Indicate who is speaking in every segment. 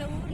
Speaker 1: எங்க ஊர்ல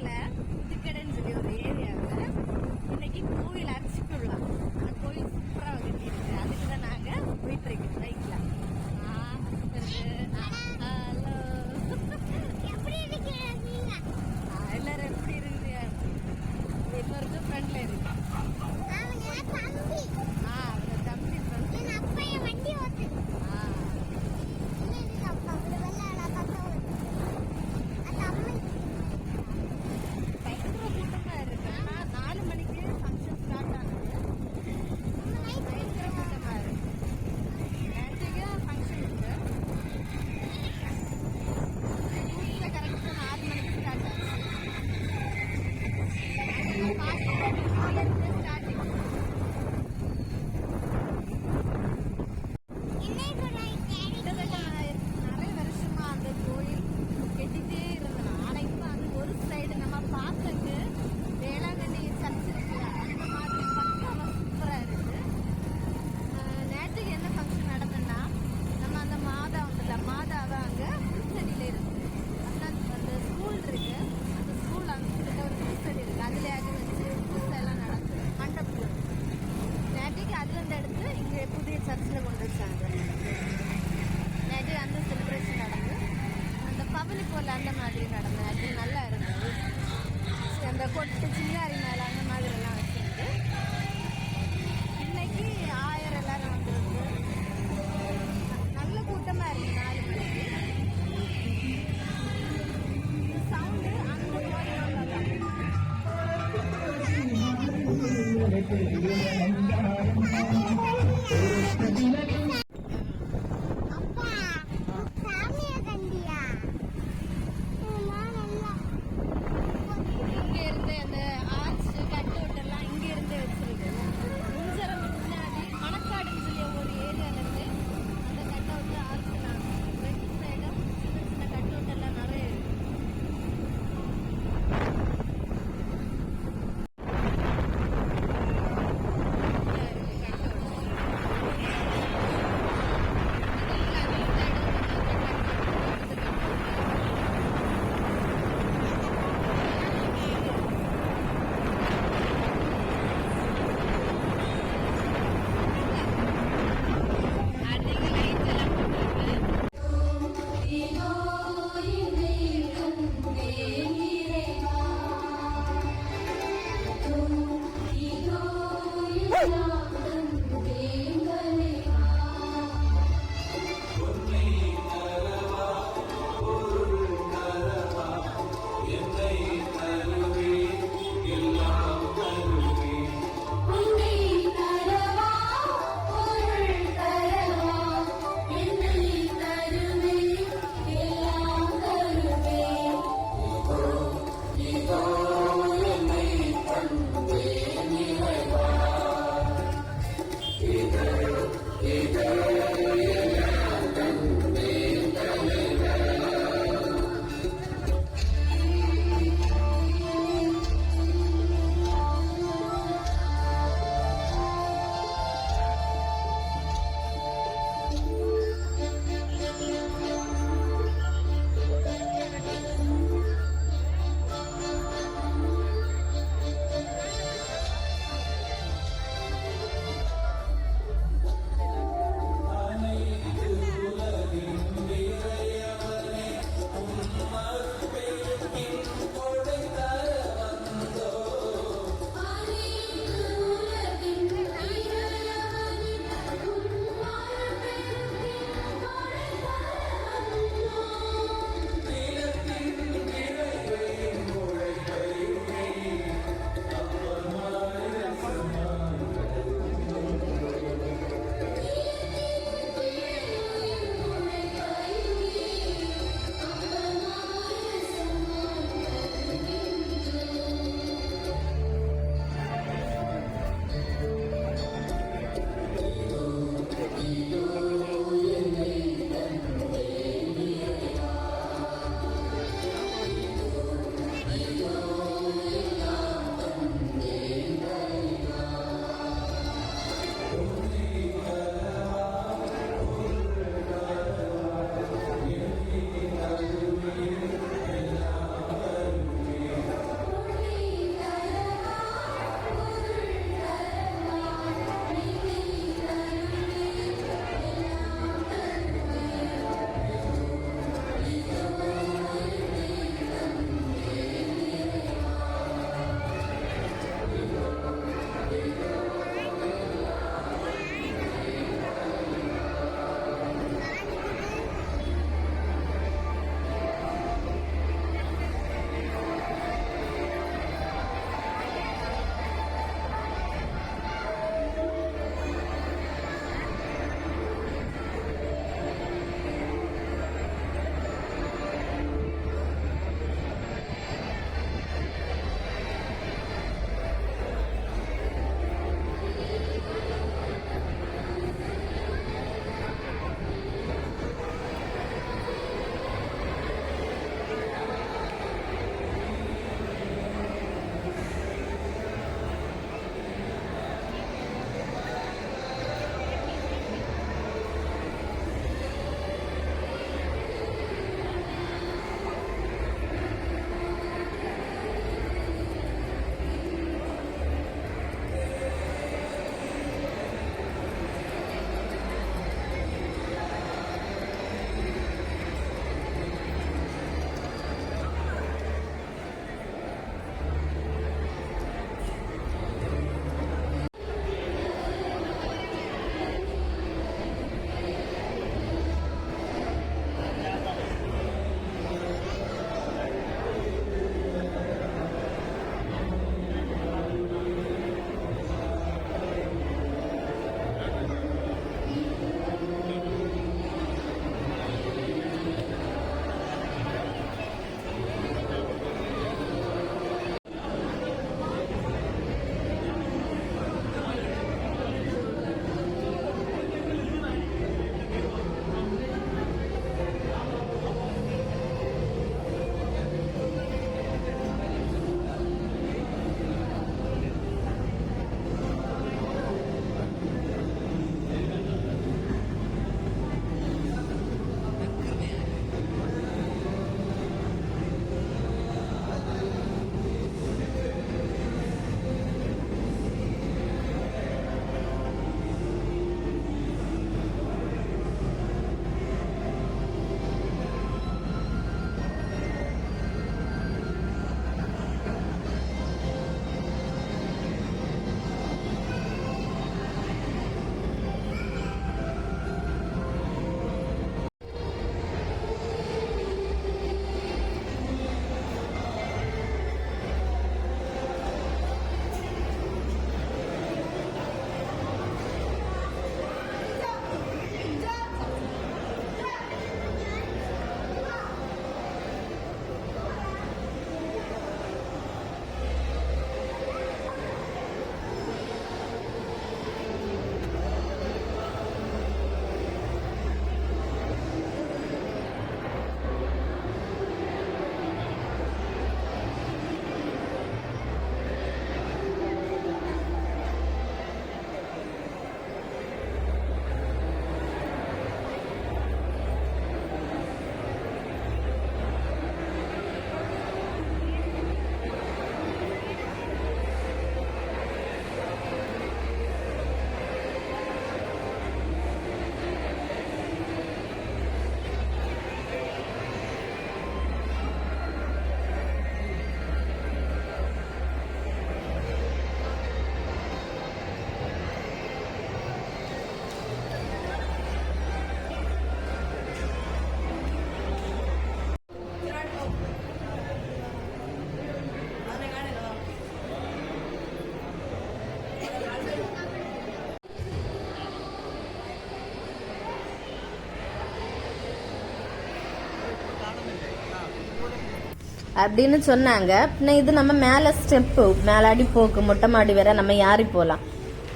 Speaker 1: அப்படின்னு சொன்னாங்க. பின்ன இது நம்ம மேலே ஸ்டெப்பு மேலாடி போக்கு மொட்டை மாடி வேற நம்ம யாரி போகலாம்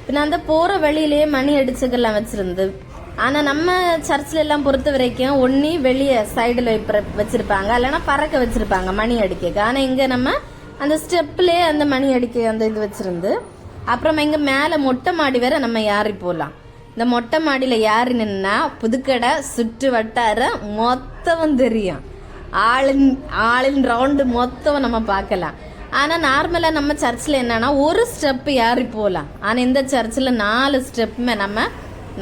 Speaker 1: பின்ன அந்த போகிற வழியிலேயே மணி அடிச்சுக்கெல்லாம் வச்சிருந்து ஆனால் நம்ம சர்ச்சில் எல்லாம் பொறுத்த வரைக்கும் ஒன்றி வெளியே சைடில் வச்சிருப்பாங்க. இல்லைன்னா பறக்க வச்சிருப்பாங்க மணி அடிக்க ஆனால் இங்கே நம்ம அந்த ஸ்டெப்லேயே அந்த மணி அடிக்க அந்த இது வச்சிருந்து அப்புறம் இங்கே மேலே மொட்டை மாடி வேற நம்ம யாரி போகலாம் இந்த மொட்டை மாடியில் யாரு நின்னா புதுக்கடை சுற்று வட்டார மொத்தமும் தெரியும். ஆளின் ஆளின் ரவுண்டு மொத்தம் நம்ம பார்க்கலாம். ஆனால் நார்மலாக நம்ம சர்ச்சில் என்னன்னா ஒரு ஸ்டெப்பு ஏறி போகலாம் ஆனால் இந்த சர்ச்சில் நாலு ஸ்டெப்புமே நம்ம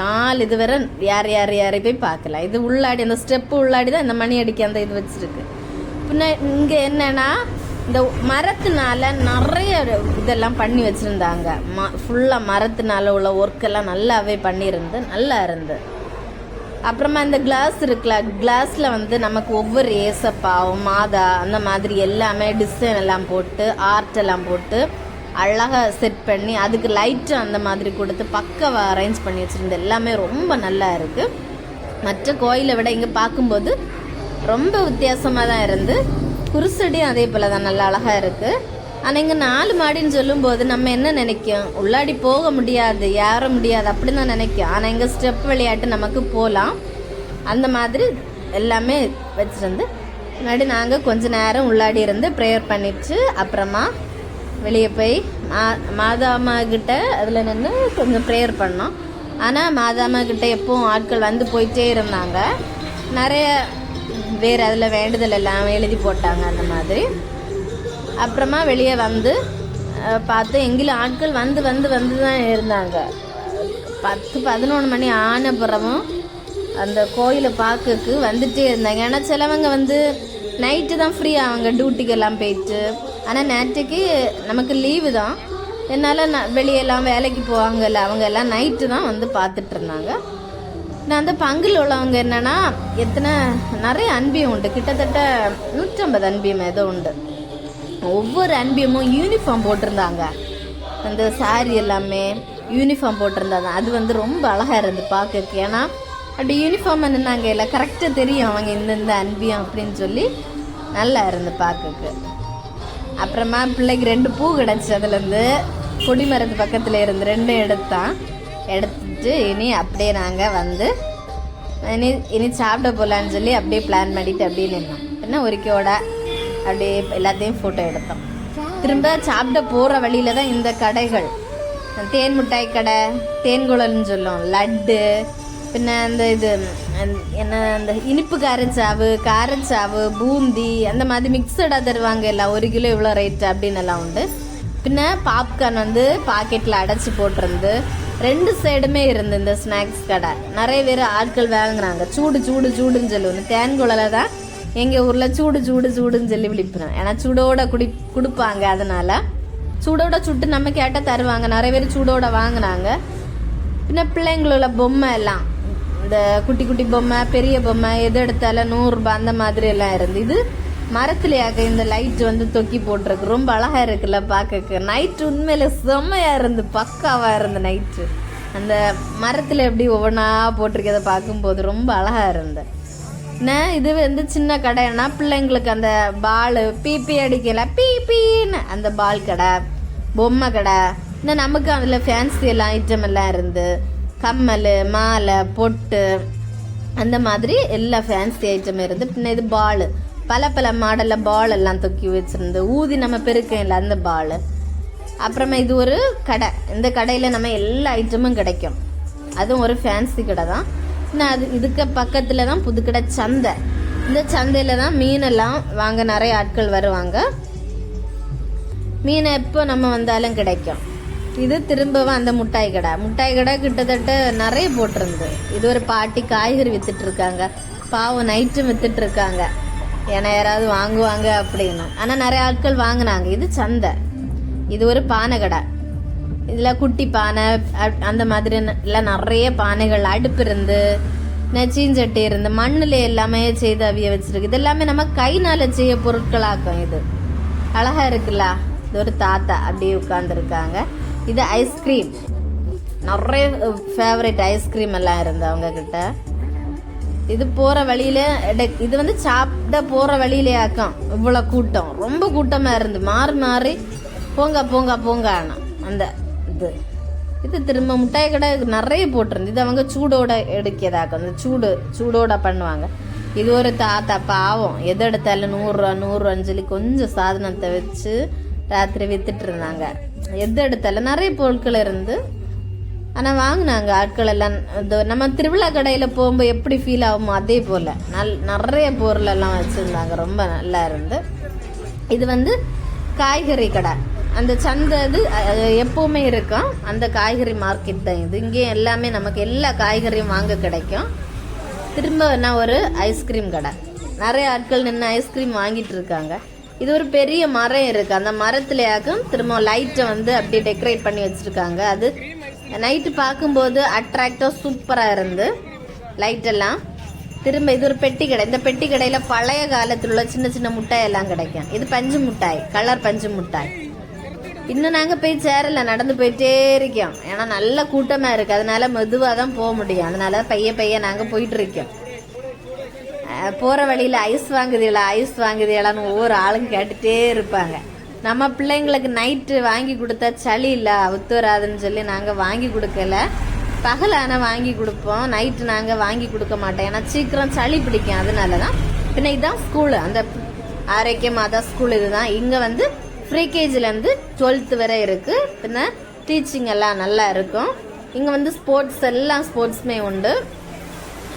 Speaker 1: நாலு இது வரை யார் யார் யாரி போய் பார்க்கலாம். இது உள்ளாடி அந்த ஸ்டெப்பு உள்ளாடி தான் இந்த மணி அடிக்க அந்த இது வச்சுருக்கு. பின்ன இங்கே என்னன்னா இந்த மரத்தினால நிறைய இதெல்லாம் பண்ணி வச்சுருந்தாங்க. ம ஃபுல்லாக மரத்தினால உள்ள ஒர்க்கெல்லாம் நல்லாவே பண்ணியிருந்து நல்லா இருந்து. அப்புறமா இந்த கிளாஸ் இருக்குல்ல கிளாஸில் வந்து நமக்கு ஒவ்வொரு ஏசப்பாவும் மாதா அந்த மாதிரி எல்லாமே டிசைன் எல்லாம் போட்டு ஆர்ட் எல்லாம் போட்டு அழகாக செட் பண்ணி அதுக்கு லைட்டு அந்த மாதிரி கொடுத்து பக்கவாக அரேஞ்ச் பண்ணி வச்சுருந்து எல்லாமே ரொம்ப நல்லா இருக்குது மற்ற கோயிலை விட இங்கே பார்க்கும்போது ரொம்ப வித்தியாசமாக தான் இருந்து குருசடியும் அதே போல் தான் நல்லா அழகாக இருக்குது ஆனால் இங்கே நாலு மாடின்னு சொல்லும்போது நம்ம என்ன நினைக்கும்? உள்ளாடி போக முடியாது ஏற முடியாது அப்படின்னு தான் நினைக்கும். ஆனால் இங்கே ஸ்டெப் விளையாட்டு நமக்கு போகலாம் அந்த மாதிரி எல்லாமே வச்சுருந்து முன்னாடி நாங்கள் கொஞ்ச நேரம் உள்ளாடி இருந்து ப்ரேயர் பண்ணிட்டு அப்புறமா வெளியே போய் மா மாதாமா கிட்ட அதில் நின்று கொஞ்சம் ப்ரேயர் பண்ணோம். ஆனால் மாதாமா கிட்ட எப்பவும் ஆட்கள் வந்து போயிட்டே இருந்தாங்க. நிறைய வேறு அதில் வேண்டுதல் எல்லாம் எழுதி போட்டாங்க அந்த மாதிரி. அப்புறமா வெளியே வந்து பார்த்து எங்கிலும் ஆட்கள் வந்து வந்து வந்து தான் இருந்தாங்க. பத்து பதினொன்று மணி ஆன பிறவும் அந்த கோயிலை பார்க்கக்கு வந்துட்டே இருந்தாங்க. ஏன்னா சிலவங்க வந்து நைட்டு தான் ஃப்ரீ ஆவாங்க டியூட்டிக்கெல்லாம் போயிட்டு. ஆனால் நேற்றுக்கு நமக்கு லீவு தான். என்னால் நான் வெளியெல்லாம் வேலைக்கு போவாங்கல்ல அவங்க எல்லாம் நைட்டு தான் வந்து பார்த்துட்டு இருந்தாங்க. நான் அந்த பங்கில் உள்ளவங்க என்னன்னா எத்தனை நிறைய அன்பியம் உண்டு. கிட்டத்தட்ட நூற்றம்பது அன்பியம் ஏதோ உண்டு. ஒவ்வொரு அன்பியமும் யூனிஃபார்ம் போட்டிருந்தாங்க. அந்த சாரி எல்லாமே யூனிஃபார்ம் போட்டிருந்தாங்க அது வந்து ரொம்ப அழகாக இருந்து பார்க்கறதுக்கு. ஏன்னா அப்படி யூனிஃபார்ம் நின்னாங்க இல்லை கரெக்டாக தெரியும் அவங்க இந்தந்த அன்பியம் அப்படின்னு சொல்லி நல்லா இருந்து பார்க்கறக்கு அப்புறமா பிள்ளைக்கு ரெண்டு பூ கிடச்சி. அதுலேருந்து கொடிமரத்து பக்கத்தில் இருந்து ரெண்டு எடுத்தான் எடுத்துட்டு இனி அப்படியே நாங்கள் வந்து இனி இனி சாப்பிட போகலான்னு சொல்லி அப்படியே பிளான் பண்ணிட்டு அப்படியே நின்னோம். என்ன ஒருக்கையோட அப்படியே எல்லாத்தையும் ஃபோட்டோ எடுத்தோம். திரும்ப சாப்பிட போகிற வழியில தான் இந்த கடைகள். தேன் மிட்டாய் கடை தேன்குழல்னு சொல்லும் லட்டு பின்ன அந்த இது என்ன அந்த இனிப்பு காரச்சாவு காரச்சாவு பூந்தி அந்த மாதிரி மிக்சடாக தருவாங்க எல்லாம். ஒரு கிலோ இவ்வளோ ரேட் அப்படின்னு எல்லாம் உண்டு. பின்ன பாப்கார்ன் வந்து பாக்கெட்டில் அடைச்சி போட்டிருந்து ரெண்டு சைடுமே இருந்து இந்த ஸ்நாக்ஸ் கடை. நிறைய பேர் ஆட்கள் வாங்குறாங்க. சூடு சூடு சூடுன்னு சொல்லுவோம். தேன்குழல தான் எங்கள் ஊரில் சூடு சூடு சூடுன்னு சொல்லி விழிப்புறேன் ஏன்னா சூடோட குடி கொடுப்பாங்க அதனால. சூடோட சுட்டு நம்ம கேட்டால் தருவாங்க. நிறைய பேர் சூடோட வாங்கினாங்க பின்ன பிள்ளைங்களோட பொம்மை எல்லாம். இந்த குட்டி குட்டி பொம்மை பெரிய பொம்மை எது எடுத்தாலும் நூறுரூபா அந்த மாதிரி எல்லாம் இருந்து இது மரத்துலயாக்க இந்த லைட் வந்து தொக்கி போட்டிருக்கு. ரொம்ப அழகா இருக்குல்ல பார்க்க நைட் உண்மையில செம்மையா இருந்து பக்காவா இருந்து நைட்டு அந்த மரத்துல எப்படி ஒவ்வொன்றா போட்டிருக்கதை பார்க்கும்போது ரொம்ப அழகா இருந்தேன் என்ன? இது வந்து சின்ன கடைன்னா பிள்ளைங்களுக்கு அந்த பால் பீப்பி அடிக்கல. பீப்பின்னு அந்த பால் கடை பொம்மை கடை. இன்னும் நமக்கு அதில் ஃபேன்சி எல்லாம் ஐட்டம் எல்லாம் இருந்து கம்மல் மாலை பொட்டு அந்த மாதிரி எல்லா ஃபேன்சி ஐட்டம் இருந்து பின்ன இது பால். பல பல மாடலில் பால் எல்லாம் தொக்கி வச்சுருந்து ஊதி நம்ம பெருக்கையில் அந்த பால். அப்புறமா இது ஒரு கடை. இந்த கடையில் நம்ம எல்லா ஐட்டமும் கிடைக்கும். அதுவும் ஒரு ஃபேன்சி கடை தான். நான் அது இதுக்கு பக்கத்தில் தான் புதுக்கடை சந்தை. இந்த சந்தையில் தான் மீனெல்லாம் வாங்க நிறைய ஆட்கள் வருவாங்க. மீன் எப்போ நம்ம வந்தாலும் கிடைக்கும். இது திரும்பவும் அந்த முட்டாய் கடை. முட்டாய் கடை கிட்டத்தட்ட நிறைய போட்டிருந்து. இது ஒரு பாட்டி காய்கறி விற்றுட்ருக்காங்க பாவம் நைட்டும் விற்றுட்ருக்காங்க ஏன்னா யாராவது வாங்குவாங்க அப்படின்னு. ஆனால் நிறைய ஆட்கள் வாங்கினாங்க. இது சந்தை. இது ஒரு பானை கடை. இதில் குட்டி பானை அந்த மாதிரி எல்லாம் நிறைய பானைகள் அடுப்பு இருந்து நெச்சீஞ்சட்டி இருந்து மண்ணில் எல்லாமே செய்து அவிய வச்சுருக்கு. இது எல்லாமே நம்ம கைனால் செய்ய பொருட்களாக்கும் இது. அழகா இருக்குல்ல? இது ஒரு தாத்தா அப்படியே உட்காந்துருக்காங்க இது ஐஸ்கிரீம் நிறைய ஃபேவரட் ஐஸ்கிரீம் எல்லாம் இருந்து அவங்கக்கிட்ட இது போகிற வழியில் இது வந்து சாப்பிட போகிற வழியிலே ஆக்கம். இவ்வளோ கூட்டம். ரொம்ப கூட்டமாக இருந்து. மாறி மாறி போங்க போங்க போங்க ஆனால் அந்த இது. இது திரும்ப முட்டாய் கடை நிறைய போட்டிருந்து இது அவங்க சூடோட எடுக்கிறதாக்கும் இந்த சூடு சூடோட பண்ணுவாங்க. இது ஒரு தாத்தா பாவம். எது எடுத்தாலும் நூறுரூவா நூறுரூவான்னு சொல்லி கொஞ்சம் சாதனத்தை வச்சு ராத்திரி வித்துட்டு இருந்தாங்க எது எடுத்தாலும் நிறைய பொருட்கள் இருந்து ஆனால் வாங்கினாங்க ஆட்கள் எல்லாம் இந்த நம்ம திருவிழா கடையில் போகும்போது எப்படி ஃபீல் ஆகுமோ அதே போல். நல் நிறைய பொருள் எல்லாம் வச்சுருந்தாங்க. ரொம்ப நல்லா இருந்து. இது வந்து காய்கறி கடை. அந்த சந்தை இது எப்போவுமே இருக்கும். அந்த காய்கறி மார்க்கெட் தான் இது. இங்கே எல்லாமே நமக்கு எல்லா காய்கறியும் வாங்க கிடைக்கும். திரும்ப என்ன ஒரு ஐஸ்கிரீம் கடை. நிறைய ஆட்கள் நின்று ஐஸ்கிரீம் வாங்கிட்டு இருக்காங்க. இது ஒரு பெரிய மரம் இருக்கு. அந்த மரத்துலயாக்கும் திரும்ப லைட்டை வந்து அப்படியே டெக்கரேட் பண்ணி வச்சிருக்காங்க. அது நைட்டு பார்க்கும்போது அட்ராக்டாக சூப்பராக இருந்து லைட்டெல்லாம் திரும்ப இது ஒரு பெட்டி கடை. இந்த பெட்டி கடையில் பழைய காலத்தில் உள்ள சின்ன சின்ன முட்டாய் எல்லாம் கிடைக்கும். இது பஞ்சு முட்டாய். கலர் பஞ்சு முட்டாய். இன்னும் நாங்கள் போய் சேரல நடந்து போயிட்டே இருக்கோம். ஏன்னா நல்ல கூட்டமாக இருக்குது அதனால மெதுவாக தான் போக முடியும். அதனால பைய பைய நாங்கள் போயிட்டு இருக்கோம். வழியில் ஐஸ் வாங்குதீங்களா? ஐஸ் வாங்குதீங்களான்னு ஒவ்வொரு ஆளும் கேட்டுகிட்டே இருப்பாங்க. நம்ம பிள்ளைங்களுக்கு நைட்டு வாங்கி கொடுத்தா சளி இல்லை ஒத்து வராதுன்னு சொல்லி நாங்கள் வாங்கி கொடுக்கல. பகல் ஆனால் வாங்கி கொடுப்போம். நைட்டு நாங்கள் வாங்கி கொடுக்க மாட்டோம். ஏன்னா சீக்கிரம் சளி பிடிக்கும். அதனால தான் பின்ன இதுதான் ஸ்கூலு அந்த ஆரோக்கியமாக தான் ஸ்கூல் இதுதான். இங்கே வந்து ஃப்ரீ கேஜிலேருந்து டுவெல்த்து வரை இருக்குது பின்ன டீச்சிங் எல்லாம் நல்லா இருக்கும். இங்கே வந்து ஸ்போர்ட்ஸ் எல்லாம் ஸ்போர்ட்ஸுமே உண்டு.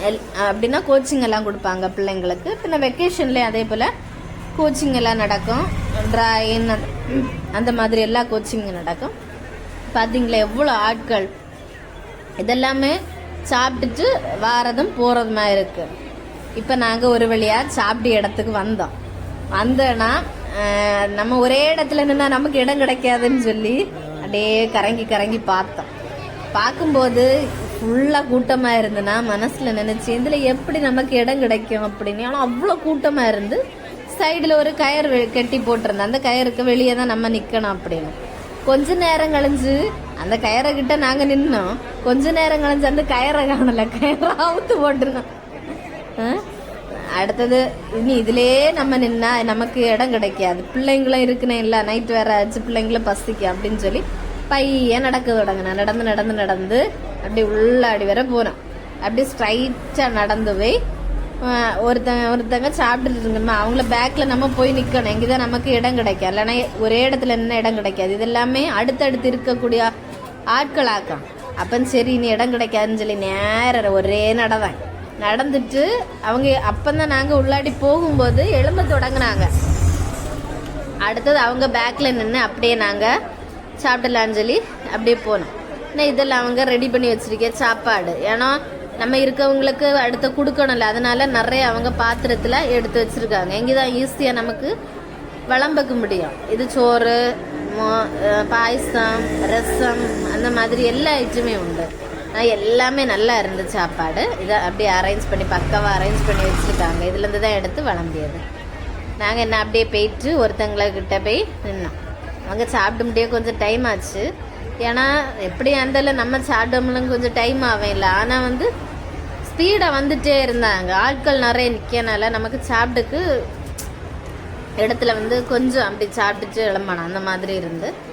Speaker 1: எல்- அப்படின்னா கோச்சிங் எல்லாம் கொடுப்பாங்க பிள்ளைங்களுக்கு. பின்ன வெக்கேஷன்லேயே அதே போல் கோச்சிங் எல்லாம் நடக்கும். ட்ராயிங் அந்த மாதிரி எல்லா கோச்சிங்கும் நடக்கும். பார்த்தீங்களா எவ்வளோ ஆட்கள். இதெல்லாமே சாப்பிட்டுட்டு வாரதும் போகிறதுமா இருக்குது இப்போ நாங்கள் ஒரு வழியாக சாப்பிட்ட இடத்துக்கு வந்தோம். வந்தோன்னா நம்ம ஒரே இடத்துல நின்னா நமக்கு இடம் கிடைக்காதுன்னு சொல்லி அப்படியே கரங்கி கரங்கி பார்த்தோம். பார்க்கும்போது ஃபுல்லாக கூட்டமாக இருந்துன்னா மனசில் நினச்சி இதில் எப்படி நமக்கு இடம் கிடைக்கும்? அப்படின்னு. ஆனால் அவ்வளோ கூட்டமாக இருந்து சைடில் ஒரு கயர் வெ- கட்டி போட்டிருந்தேன். அந்த கயருக்கு வெளியே தான் நம்ம நிற்கணும் அப்படின்னு. கொஞ்ச நேரம் கழிஞ்சு அந்த கயரை கிட்ட நாங்கள் நின்னோம். கொஞ்ச நேரம் கழிஞ்சு அந்த கயரை காணல. கயரை அவுத்து போட்டுருந்தோம். ஆ? அடுத்தது இனி இதுலயே நம்ம நின்னா நமக்கு இடம் கிடைக்காது. பிள்ளைங்களும் இருக்குனே இல்ல நைட் வேற ஆச்சு பிள்ளைங்களும் பசிக்கும் அப்படின்னு சொல்லி பையன் நடக்க தொடங்கினேன் நடந்து நடந்து நடந்து அப்படி உள்ளாடி வர போனோம் அப்படி ஸ்ட்ரைட்டா நடந்து போய் ஒருத்தங்க ஒருத்தங்க சாப்பிட்டுட்டு இருக்கணுமா அவங்கள பேக்ல நம்ம போய் நிக்கணும். இங்கதான் நமக்கு இடம் கிடைக்காது. இல்லைன்னா ஒரே இடத்துல என்ன இடம் கிடைக்காது. இது எல்லாமே அடுத்தடுத்து இருக்கக்கூடிய ஆட்கள் ஆக்கம் சரி இனி இடம் கிடைக்காதுன்னு சொல்லி நேர ஒரே நடதான். நடந்துட்டு அவங்க அப்பந்தான் நாங்கள் உள்ளாடி போகும்போது எழும்ப தொடங்கினாங்க. அடுத்தது அவங்க பேக்கில் நின்று அப்படியே நாங்கள் சாப்பிடலான்னு சொல்லி அப்படியே போனோம். இன்னும் இதெல்லாம் அவங்க ரெடி பண்ணி வச்சுருக்க சாப்பாடு. ஏன்னா நம்ம இருக்கவங்களுக்கு அடுத்து கொடுக்கணும்ல அதனால நிறைய அவங்க பாத்திரத்தில் எடுத்து வச்சுருக்காங்க. இங்கே தான் ஈஸியாக நமக்கு விளம்பக்க முடியும். இது சோறு மோ- பாயசம் ரசம் அந்த மாதிரி எல்லா ஐட்டமே உண்டு. எல்லாமே நல்லா இருந்த சாப்பாடு. இதை அப்படியே அரேஞ்ச் பண்ணி பக்காவாக அரேஞ்ச் பண்ணி வச்சுருக்காங்க. இதுலேருந்து தான் எடுத்து வளம்பியது. நாங்கள் என்ன அப்படியே போயிட்டு ஒருத்தங்கக்கிட்ட போய் நின்னோம். அங்கே சாப்பிட முடிய கொஞ்சம் டைம் ஆச்சு. ஏன்னா எப்படி இருந்தாலும் நம்ம சாப்பிடமுலும் கொஞ்சம் டைம் ஆகும் இல்லை. ஆனால் வந்து ஸ்பீடாக வந்துட்டே இருந்தாங்க. ஆட்கள் நிறைய நிற்கனால நமக்கு சாப்பிட்டுக்கு இடத்துல வந்து கொஞ்சம் அப்படி சாப்பிட்டுட்டு கிளம்பணும். அந்த மாதிரி இருந்து.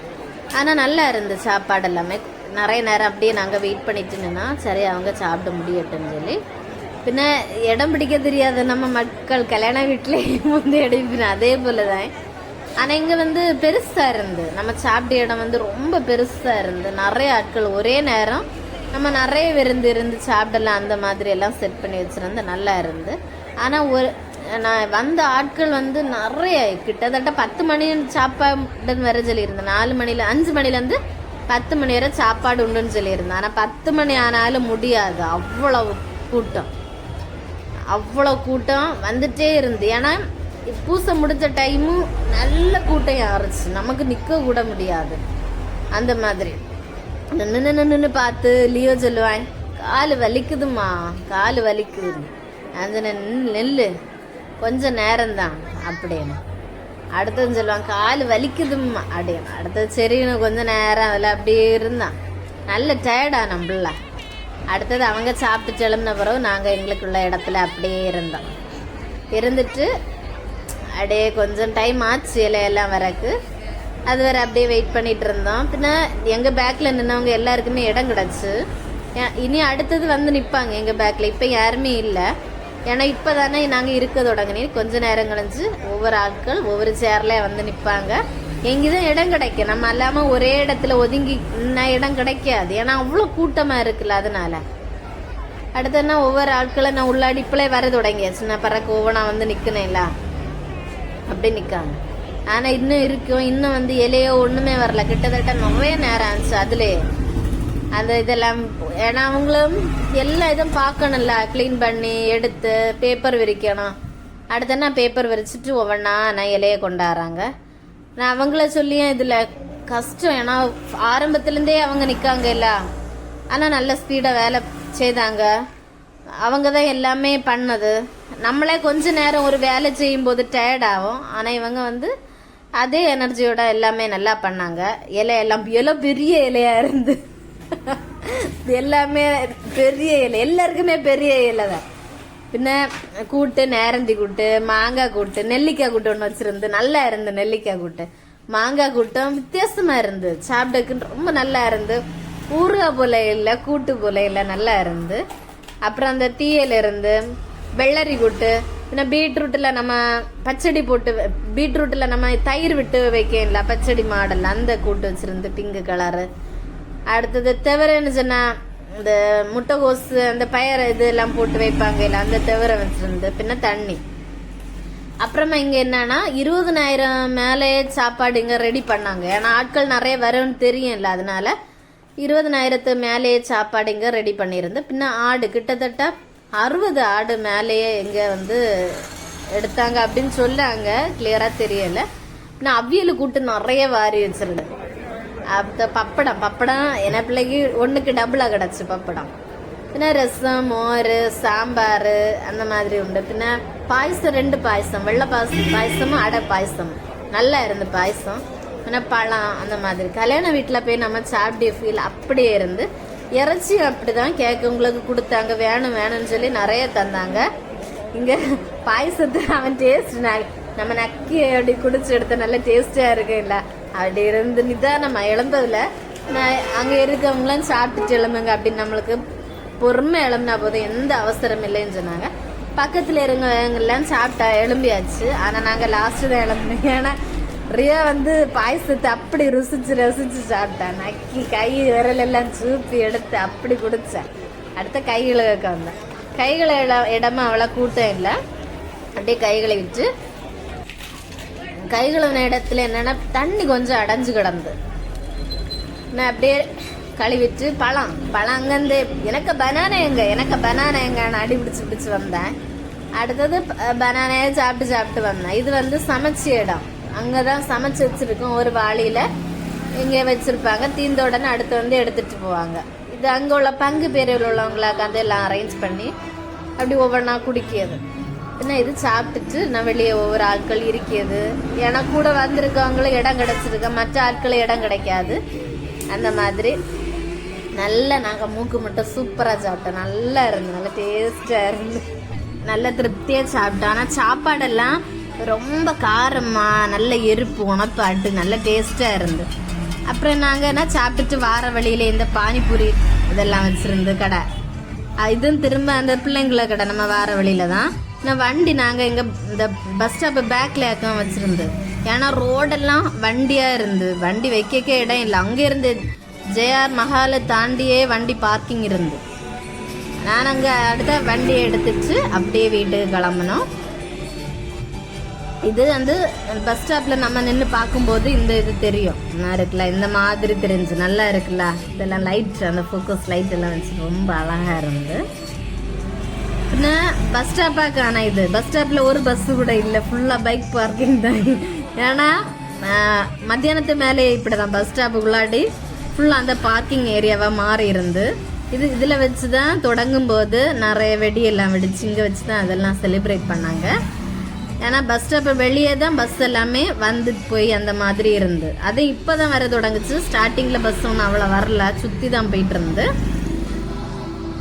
Speaker 1: ஆனால் நல்லா இருந்து சாப்பாடு எல்லாமே. நிறைய நேரம் அப்படியே நாங்கள் வெயிட் பண்ணிட்டு நின்னா சரி அவங்க சாப்பிட முடியட்டும்னு சொல்லி. பின்ன இடம் பிடிக்க தெரியாத நம்ம மக்கள் கல்யாண வீட்டிலேயும் வந்து எடுப்பின அதே போல தான் ஆனால் இங்கே வந்து பெருசாக இருந்து நம்ம சாப்பிட்ட இடம் வந்து ரொம்ப பெருசாக இருந்து நிறைய ஆட்கள் ஒரே நேரம் நம்ம நிறைய விருந்து இருந்து சாப்பிடலாம் அந்த மாதிரி எல்லாம் செட் பண்ணி வச்சிருந்து நல்லா இருந்து. ஆனால் ஒரு நான் வந்த ஆட்கள் வந்து நிறைய கிட்டத்தட்ட பத்து மணி சாப்பாடுன்னு வர சொல்லியிருந்தேன். நாலு மணியில் அஞ்சு மணிலேருந்து பத்து மணி வரை சாப்பாடு உண்டுன்னு சொல்லியிருந்தேன். ஆனால் பத்து மணி ஆனாலும் முடியாது. அவ்வளவு கூட்டம். அவ்வளோ கூட்டம் வந்துட்டே இருந்து. ஏன்னா பூசை முடிஞ்ச டைமும் நல்ல கூட்டம் யாருச்சு? நமக்கு நிற்க கூட முடியாது. அந்த மாதிரி. நின்று நின்று பார்த்து லியோ சொல்லுவான் கால் வலிக்குதுமா கால் வலிக்குது. அந்த நெல் கொஞ்ச நேரம்தான் அப்படின்னு. அடுத்தது சொல்லுவான் கால் வலிக்குதும்மா அப்படின்னு. அடுத்தது சரின்னு கொஞ்ச நேரம் அதில் அப்படியே இருந்தான் நல்ல டயர்டா நம்மள. அடுத்தது அவங்க சாப்பிட்டு எழும்பின பிறகு நாங்கள் எங்களுக்குள்ள இடத்துல அப்படியே இருந்தோம். இருந்துட்டு அப்படியே கொஞ்சம் டைம் ஆச்சு இலையெல்லாம் வரக்கு அது வரை அப்படியே வெயிட் பண்ணிகிட்டு இருந்தோம். பின்ன எங்கள் பேக்கில் நின்னவங்க எல்லாருக்குமே இடம் கிடச்சி. இனி அடுத்தது வந்து நிற்பாங்க எங்கள் பேக்கில் இப்போ யாருமே இல்லை. ஏன்னா இப்போ தானே நாங்கள் இருக்க தொடங்கினே கொஞ்ச நேரம் கழிஞ்சு ஒவ்வொரு ஆட்கள் ஒவ்வொரு சேர்ல வந்து நிற்பாங்க எங்கேதான் இடம் கிடைக்கும். நம்ம இல்லாமல் ஒரே இடத்துல ஒதுங்கி நின்னா இடம் கிடைக்காது. ஏன்னா அவ்வளோ கூட்டமாக இருக்குல்ல அதனால. அடுத்து என்ன ஒவ்வொரு ஆட்களை நான் உள்ளாடி வர தொடங்கியாச்சு. நான் பிறகு ஒவ்வொன்றா வந்து நிற்கணும்ல அப்படி நிற்காங்க ஆனால் இன்னும் இருக்கும். இன்னும் வந்து இலையோ ஒன்றுமே வரல. கிட்டத்தட்ட நிறைய நேரம் ஆச்சு. அதுலேயே. அந்த இதெல்லாம் ஏன்னா அவங்களும் எல்லா இதுவும் பார்க்கணும்ல. க்ளீன் பண்ணி எடுத்து பேப்பர் விரிக்கணும். அடுத்து நான் பேப்பர் விரிச்சிட்டு ஒவ்வொன்றா நான் இலையை கொண்டாடுறாங்க. நான் அவங்கள சொல்லியும் இதில் கஷ்டம். ஏன்னா ஆரம்பத்துலேருந்தே அவங்க நிற்காங்க இல்லை. ஆனால் நல்ல ஸ்பீடாக வேலை செய்தாங்க. அவங்க தான் எல்லாமே பண்ணது. நம்மளே கொஞ்ச நேரம் ஒரு வேலை செய்யும்போது டயர்ட் ஆகும். ஆனால் இவங்க வந்து அதே எனர்ஜியோட எல்லாமே நல்லா பண்ணாங்க. இலையெல்லாம் இலை பெரிய இலையா இருந்து. எல்லாமே பெரிய இலை. எல்லாருக்குமே பெரிய இலை தான். பின்ன கூட்டு நேரந்தி கூட்டு மாங்காய் கூட்டு நெல்லிக்காய் கூட்டு ஒன்று வச்சிருந்து நல்லா இருந்து நெல்லிக்காய் கூட்டு. மாங்காய் கூட்டம் வித்தியாசமா இருந்து சாப்பிட்டதுக்கு ரொம்ப நல்லா இருந்து ஊறுகாய் போல இல்லை கூட்டு போல இல்லை நல்லா இருந்து. அப்புறம் அந்த தீயல் இருந்து வெள்ளரி கூட்டு பின்ன பீட்ரூட்டில் நம்ம பச்சடி போட்டு பீட்ரூட்டில் நம்ம தயிர் விட்டு வைக்கல பச்சடி மாடல் அந்த கூட்டு வச்சுருந்து பிங்க் கலரு அடுத்தது தெவரன்னு சொன்னா இந்த முட்டைகோஸ் அந்த பயறு இதெல்லாம் போட்டு வைப்பாங்க இல்ல அந்த தெவரை வச்சிருந்து பின்ன தண்ணி. அப்புறமா இங்க என்னன்னா இருபதனாயிரம் மேலே சாப்பாடு இங்க ரெடி பண்ணாங்க. ஏன்னா ஆட்கள் நிறைய வரும்னு தெரியும்ல அதனால இருபதனாயிரத்து மேலேயே சாப்பாடு இங்கே ரெடி பண்ணியிருந்து பின்ன ஆடு கிட்டத்தட்ட அறுபது ஆடு மேலேயே இங்கே வந்து எடுத்தாங்க அப்படின்னு சொல்லாங்க. கிளியராக தெரியலை. பின்ன அவியல் கூட்டு நிறைய வாரி வச்சிருந்தேன் அப்போ பப்படம் பப்படம் என் பிள்ளைக்கு ஒன்றுக்கு டபுளாக கிடச்சி பப்படம். பின்ன ரசம் மோர் சாம்பார் அந்த மாதிரி உண்டு. பின்ன பாயசம் ரெண்டு பாயசம். வெள்ளை பாயசம் பாயசமும் அடை பாயசம். நல்லா இருந்து பாயசம். ஆனால் பழம் அந்த மாதிரி. கல்யாண வீட்டில் போய் நம்ம சாப்பிட்டிய ஃபீல் அப்படியே இருந்து இறைச்சியும் அப்படிதான் கேட்க உங்களுக்கு கொடுத்தாங்க. வேணும் வேணும்னு சொல்லி நிறைய தந்தாங்க. இங்கே பாயசத்தை அவன் டேஸ்ட் நம்ம நக்கி அப்படி குடிச்சு எடுத்த நல்ல டேஸ்டாக இருக்கு இல்லை. அப்படி இருந்து நிதானமா இழந்ததுல நான் அங்க இருக்கவங்களாம் சாப்பிட்டுட்டு எழும்புங்க அப்படின்னு நம்மளுக்கு பொறுமை இழம்புனா போதும் எந்த அவசரம் இல்லைன்னு சொன்னாங்க. பக்கத்துல இருங்கவங்க எல்லாம் சாப்பிட்டா எழும்பியாச்சு. ஆனா நாங்க லாஸ்ட் தான் இழந்தோம் ஏன்னா ரியா வந்து பாயசத்தை அப்படி ருசிச்சு ரசிச்சு சாப்பிட்டேன் நக்கி கை விரல் எல்லாம் சூப்பி எடுத்து அப்படி குடிச்சேன். அடுத்த கைகளை வந்தேன். கைகளை இட- இடமா அவ்வளோ கூட்டம் இல்லை. அப்படியே கைகளை விட்டு கைகளுன இடத்துல என்னென்னா தண்ணி கொஞ்சம் அடைஞ்சு கிடந்து. நான் அப்படியே கழுவிட்டு பழம் பழம் அங்கேருந்து எனக்கு பனானா எங்க எனக்கு பனானா எங்க நான் அடி பிடிச்சி பிடிச்சி வந்தேன். அடுத்தது பனானையை சாப்பிட்டு சாப்பிட்டு வந்தேன். இது வந்து சமைச்ச இடம். அங்கே தான் சமைச்சு வச்சுருக்கோம். ஒரு வாளியில் இங்கே வச்சுருப்பாங்க. தீந்த உடனே அடுத்து வந்து எடுத்துகிட்டு போவாங்க. இது அங்கே உள்ள பங்கு பேரில் உள்ளவங்களுக்கு அதெல்லாம் அரேஞ்ச் பண்ணி அப்படி ஒவ்வொன்றா குடிக்கிறது. என்ன இது சாப்பிட்டுட்டு நான் வெளியே ஒவ்வொரு ஆட்கள் இருக்கிறது. ஏன்னா கூட வந்திருக்கவங்களும் இடம் கிடச்சிருக்க. மற்ற ஆட்கள் இடம் கிடைக்காது. அந்த மாதிரி. நல்லா நாங்கள் மூக்கு மட்டும் சூப்பராக சாப்பிட்டோம். நல்லா இருந்து நல்லா டேஸ்டாக இருந்து. நல்ல திருப்தியாக சாப்பிட்டோம். ஆனால் சாப்பாடெல்லாம் ரொம்ப காரமாக நல்ல எருப்பு உணப்பாட்டு நல்ல டேஸ்ட்டாக இருந்து. அப்புறம் நாங்கள் என்ன சாப்பிட்டுட்டு வார வழியில் இந்த பானிபூரி இதெல்லாம் வச்சுருந்து கடை. இதுவும் திரும்ப அந்த பிள்ளைங்கள கடை. நம்ம வார வழியில தான். நான் வண்டி நாங்கள் எங்கள் இந்த பஸ் ஸ்டாப்பு பேக்கில் ஏக்கம் வச்சுருந்தது ஏன்னா ரோடெல்லாம் வண்டியாக இருந்தது வண்டி வைக்கக்கே இடம் இல்லை. அங்கே இருந்து ஜேஆர் மஹாலை தாண்டியே வண்டி பார்க்கிங் இருந்து. நான் அங்கே அடுத்த வண்டியை எடுத்துச்சு அப்படியே வீட்டுக்கு கிளம்புனோம் இது வந்து பஸ் ஸ்டாப்பில் நம்ம நின்று பார்க்கும்போது இந்த இது தெரியும். நல்லா இருக்குல்ல? இந்த மாதிரி தெரிஞ்சு. நல்லா இருக்குல்ல? இதெல்லாம் லைட் அந்த ஃபோக்கஸ் லைட் எல்லாம் வச்சு ரொம்ப அழகாக இருந்து. பின்ன பஸ் ஸ்டாப்பாக காண இது? பஸ் ஸ்டாப்ல ஒரு பஸ் கூட இல்லை. ஃபுல்லா பைக் பார்க்கிங் தான். ஏன்னா மத்தியானத்து மேலே இப்படிதான் பஸ் ஸ்டாப்புக்குள்ளாடி ஃபுல்லா அந்த பார்க்கிங் ஏரியாவா மாறி இருந்து இது இதுல வச்சு தான் தொடங்கும் போது நிறைய வெடியெல்லாம் வெடிச்சு இங்க வச்சு தான் அதெல்லாம் செலிப்ரேட் பண்ணாங்க. ஏன்னா பஸ் ஸ்டாப்பு வெளியே தான் பஸ் எல்லாமே வந்து போய் அந்த மாதிரி இருந்து. அது இப்போதான் வர தொடங்குச்சு. ஸ்டார்டிங்கில் பஸ் ஒன்றும் அவ்வளோ வரல. சுற்றி தான் போயிட்டு இருந்து.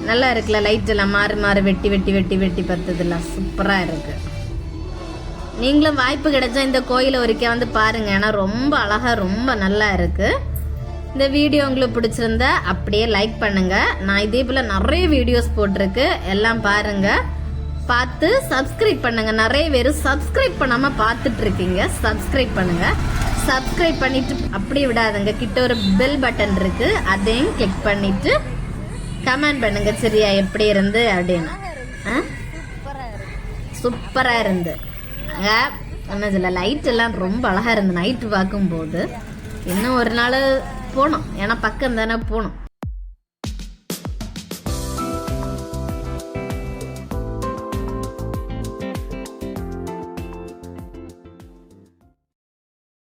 Speaker 1: நல்லா இருக்குல்ல லைட் எல்லாம் மாறி மாறி வெட்டி வெட்டி வெட்டி வெட்டி பத்துதுல சூப்பராக இருக்கு. நீங்களும் வாய்ப்பு கிடைச்சா இந்த கோயிலை ஒருக்கே வந்து பாருங்க. ஏன்னா ரொம்ப அழகா ரொம்ப நல்லா இருக்கு. இந்த வீடியோ உங்களுக்கு பிடிச்சிருந்தா அப்படியே லைக் பண்ணுங்க. நான் இதே போல நிறைய வீடியோஸ் போட்டிருக்கு. எல்லாம் பாருங்க. பார்த்து சப்ஸ்கிரைப் பண்ணுங்க. நிறைய பேர் சப்ஸ்கிரைப் பண்ணாம பார்த்துட்டு இருக்கீங்க சப்ஸ்கிரைப் பண்ணுங்க. சப்ஸ்கிரைப் பண்ணிட்டு அப்படியே விடாதுங்க. கிட்ட ஒரு பெல் பட்டன் இருக்கு. அதையும் கிளிக் பண்ணிட்டு கமெண்ட் பண்ணுங்க சரியா? எப்படி இருந்து அப்படின்னு. ஆ? இருந்து. அங்க என்ன சொல்ல லைட் எல்லாம் ரொம்ப அழகாக இருந்து நைட்டு பார்க்கும்போது இன்னும் ஒரு நாள் போனோம். ஏன்னா பக்கம் தானே போனோம்.